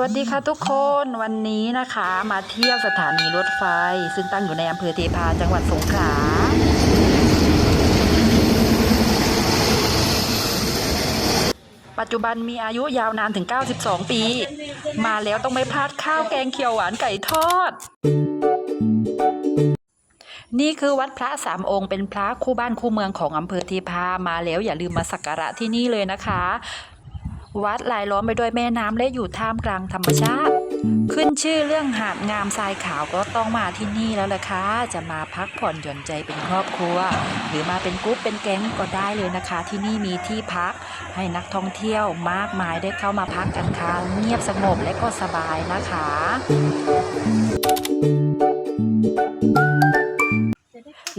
วัสดีค่ะทุกคนวันนี้นะคะมาเที่ยวสถานีรถไฟ ซึ่งตั้งอยู่ในอำเภอเทพาจังหวัดสงขลาปัจจุบันมีอายุยาวนานถึง 92 ปี มาแล้วต้องไม่พลาดข้าวแกงเขียวหวานไก่ทอด นี่คือวัดพระสามองค์เป็นพระคู่บ้านคู่เมืองของอำเภอเทพามาแล้วอย่าลืมมาสักการะที่นี่เลยนะคะ วัดลายล้อมไปด้วยแม่น้ำและอยู่ท่ามกลางธรรมชาติ ขึ้นชื่อเรื่องหาดงามทรายขาวก็ต้องมาที่นี่แล้วล่ะค่ะจะมาพักผ่อนหย่อนใจเป็นครอบครัว หรือมาเป็นกรุ๊ปเป็นแก๊งก็ได้เลยนะคะ ที่นี่มีที่พัก ให้นักท่องเที่ยวมากมายได้เข้ามาพักกันค่ะเงียบสงบและก็สบายนะคะ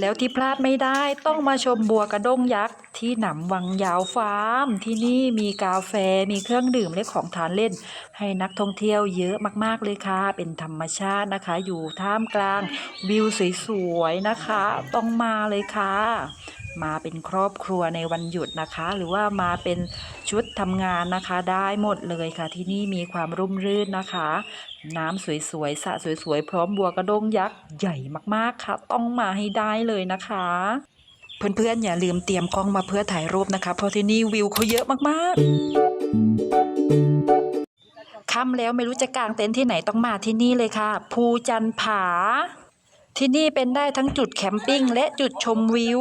แล้วที่พลาดไม่ได้ต้องมาชมบัวกระด้งยักษ์ ที่หนำวังยาวฟาร์ม ที่นี่มีกาแฟมีเครื่องดื่มและของทานเล่น ให้นักท่องเที่ยวเยอะมากๆเลยค่ะ เป็นธรรมชาตินะคะ อยู่ท่ามกลางวิวสวยๆนะคะ ต้องมาเลยค่ะ มาเป็นครอบครัวในวันหยุดนะคะ หรือว่ามาเป็นชุดทำงานนะคะ ได้หมดเลยค่ะ ที่นี่มีความร่มรื่นนะคะ น้ำสวยๆสระสวยๆพร้อมบัวกระด้งยักษ์ใหญ่มากๆค่ะ ต้องมาให้ได้เลยนะคะเพื่อนๆอย่าลืมเตรียมกล้องมาเพื่อถ่ายรูปนะคะ เพราะที่นี่วิวเขาเยอะมากๆค่ำแล้วไม่รู้จะกางเต็นท์ที่ไหนต้องมาที่นี่เลยค่ะ ภูจันผา ที่นี่เป็นได้ทั้งจุดแคมปิ้งและจุดชมวิว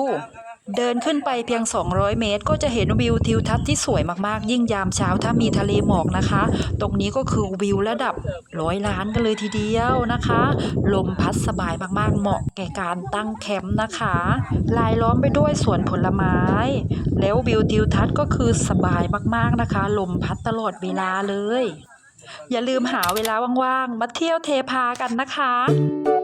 เดินขึ้นไปเพียง 200 เมตร ก็จะเห็นวิวทิวทัศน์ที่สวยมากๆ ยิ่งยามเช้าถ้ามีทะเลหมอกนะคะ ตรงนี้ก็คือวิวระดับร้อยล้านกันเลยทีเดียวนะคะ ลมพัดสบายมากๆ เหมาะแก่การตั้งแคมป์นะคะลายล้อมไปด้วยสวนผลไม้ แล้ววิวทิวทัศน์ก็คือสบายมากๆนะคะ ลมพัดตลอดเวลาเลย อย่าลืมหาเวลาว่างๆ มาเที่ยวเทพากันนะคะ